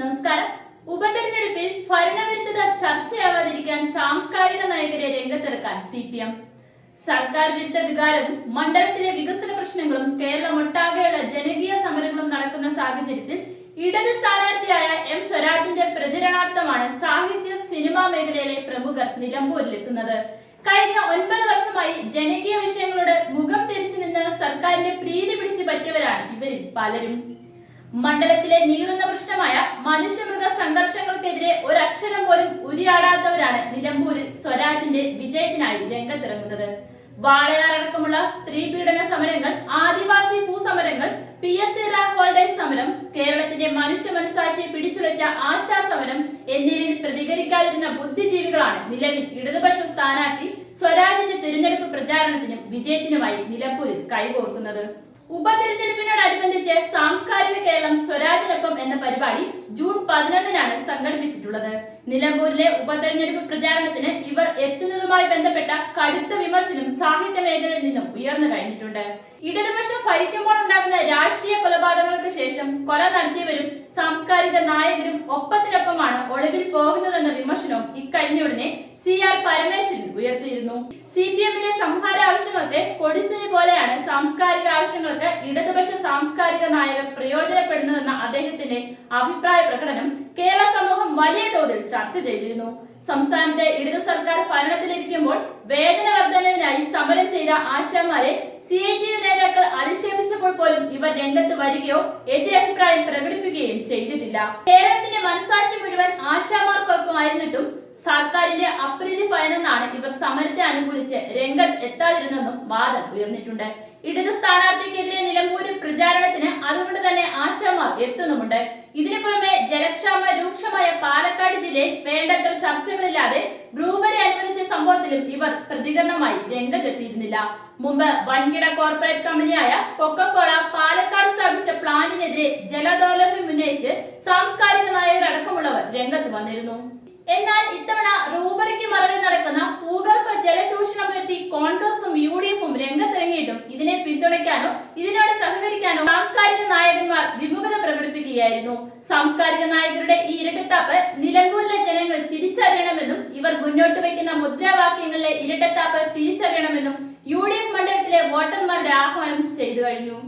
നമസ്കാരം. ഉപതെരഞ്ഞെടുപ്പിൽ ഭരണവിരുദ്ധത ചർച്ചയാവാതിരിക്കാൻ സാംസ്കാരിക നായകരെ രംഗത്തിറക്കാൻ സി പി എം സർക്കാർ വിരുദ്ധ വികാരവും മണ്ഡലത്തിലെ വികസന പ്രശ്നങ്ങളും കേരളമൊട്ടാകെയുള്ള ജനകീയ സമരങ്ങളും നടക്കുന്ന സാഹചര്യത്തിൽ ഇടത് സ്ഥാനാർത്ഥിയായ എം സ്വരാജിന്റെ പ്രചരണാർത്ഥമാണ് സാഹിത്യം സിനിമാ മേഖലയിലെ പ്രമുഖർ നിലമ്പൂരിലെത്തുന്നത്. കഴിഞ്ഞ ഒൻപത് വർഷമായി ജനകീയ വിഷയങ്ങളോട് മുഖം തിരിച്ചു നിന്ന് സർക്കാരിന്റെ പ്രീതി പിടിച്ചു പറ്റിയവരാണ് ഇവരിൽ പലരും. മണ്ഡലത്തിലെ നീറുന്ന പ്രശ്നമായ മനുഷ്യമൃഗ സംഘർഷങ്ങൾക്കെതിരെ ഒരക്ഷരം പോലും ഉരിയാടാത്തവരാണ് നിലമ്പൂരിൽ സ്വരാജിന്റെ വിജയത്തിനായി രംഗത്തിറങ്ങുന്നത്. വാളയാറടക്കമുള്ള സ്ത്രീ പീഡന സമരങ്ങൾ ആദിവാസി ഭൂസമരങ്ങൾ P S C rank holders സമരം കേരളത്തിന്റെ മനുഷ്യ മനസാക്ഷിയെ പിടിച്ചുലച്ച ആശാ സമരം എന്നിവയിൽ പ്രതികരിക്കാതിരുന്ന ബുദ്ധിജീവികളാണ് നിലവിൽ ഇടതുപക്ഷ സ്ഥാനാർത്ഥി സ്വരാജിന്റെ തിരഞ്ഞെടുപ്പ് പ്രചാരണത്തിനും വിജയത്തിനുമായി നിലമ്പൂരിൽ കൈകോർക്കുന്നത്. ഉപതെരഞ്ഞെടുപ്പിനോടനുബന്ധിച്ച് സാംസ്കാരിക കേരളം സ്വരാജിനൊപ്പം എന്ന പരിപാടി ജൂൺ പതിനൊന്നിനാണ് സംഘടിപ്പിച്ചിട്ടുള്ളത്. നിലമ്പൂരിലെ ഉപതെരഞ്ഞെടുപ്പ് പ്രചാരണത്തിന് ഇവർ എത്തുന്നതുമായി ബന്ധപ്പെട്ട കടുത്ത വിമർശനം സാഹിത്യ മേഖലയിൽ നിന്നും ഉയർന്നു കഴിഞ്ഞിട്ടുണ്ട്. ഇടതുപക്ഷം ഭരിക്കുമ്പോൾ ഉണ്ടാകുന്ന രാഷ്ട്രീയ കൊലപാതകങ്ങൾക്ക് ശേഷം കൊല നടത്തിയവരും സാംസ്കാരിക നായകരും ഒപ്പത്തിനൊപ്പമാണ് ഒളിവിൽ പോകുന്നതെന്ന വിമർശനവും ഇക്കഴിഞ്ഞ ഉടനെ സി ആർ പരമേശ്വരൻ ഉയർത്തിയിരുന്നു. സി പി എമ്മിലെ സംഹാര ആവശ്യങ്ങൾക്ക് കൊടിസിനെ പോലെയാണ് സാംസ്കാരിക ആവശ്യങ്ങൾക്ക് ഇടതുപക്ഷ സാംസ്കാരിക നായകർ പ്രയോജനപ്പെടുന്നതെന്ന അദ്ദേഹത്തിന്റെ അഭിപ്രായ പ്രകടനം കേരള സമൂഹം വലിയ തോതിൽ ചർച്ച ചെയ്തിരുന്നു. സംസ്ഥാനത്തെ ഇടതു സർക്കാർ ഭരണത്തിലിരിക്കുമ്പോൾ വേതന വർധനവിനായി സമരം ചെയ്ത ആശാമാരെ സി ഐ ടി നേതാക്കൾ അധിക്ഷേപിച്ചപ്പോൾ പോലും ഇവർ രംഗത്ത് വരികയോ എതിരഭിപ്രായം പ്രകടിപ്പിക്കുകയും ചെയ്തിട്ടില്ല. കേരളത്തിന്റെ മനസാക്ഷി മുഴുവൻ ആശാമാർക്കൊപ്പമായിരുന്നിട്ടും സർക്കാരിന്റെ അപ്രീതി ഭയന്നെന്നാണ് ഇവർ സമരത്തെ അനുകൂലിച്ച് രംഗത്ത് എത്താതിരുന്നെന്നും വാദം ഉയർന്നിട്ടുണ്ട്. ഇടത് സ്ഥാനാർത്ഥിക്കെതിരെ നിലമ്പൂരിൽ പ്രചാരണത്തിന് അതുകൊണ്ട് തന്നെ ആശാമാർ എത്തുന്നുമുണ്ട്. ഇതിനു പുറമെ ജലക്ഷാമ രൂക്ഷമായ പാലക്കാട് ജില്ലയിൽ വേണ്ടത്ര ചർച്ചകളില്ലാതെ ബ്രൂവറി അനുവദിച്ച സംഭവത്തിലും ഇവർ പ്രതികരണമായി രംഗത്തെത്തിയിരുന്നില്ല. മുമ്പ് വൻകിട കോർപ്പറേറ്റ് കമ്പനിയായ കൊക്കക്കോള പാലക്കാട് സ്ഥാപിച്ച പ്ലാനിനെതിരെ ജലദൗർലഭ്യം ഉന്നയിച്ച് സാംസ്കാരിക നായകർ അടക്കമുള്ളവർ രംഗത്ത് വന്നിരുന്നു. എന്നാൽ ഇത്തവണ റൂബറിക്ക് മറവിൽ നടക്കുന്ന ഭൂഗർഭ ജലചൂഷണം ഉയർത്തി കോൺഗ്രസും യു ഡി എഫും രംഗത്തിറങ്ങിയിട്ടും ഇതിനെ പിന്തുണയ്ക്കാനോ ഇതിനോട് സഹകരിക്കാനോ സാംസ്കാരിക നായകന്മാർ വിമുഖത പ്രകടിപ്പിക്കുകയായിരുന്നു. സാംസ്കാരിക നായകരുടെ ഈ ഇരട്ടത്താപ്പ് നിലമ്പൂരിലെ ജനങ്ങൾ തിരിച്ചറിയണമെന്നും ഇവർ മുന്നോട്ട് വയ്ക്കുന്ന മുദ്രാവാക്യങ്ങളിലെ ഇരട്ടത്താപ്പ് തിരിച്ചറിയണമെന്നും യു ഡി എഫ് മണ്ഡലത്തിലെ വോട്ടർമാരുടെ ആഹ്വാനം ചെയ്തു കഴിഞ്ഞു.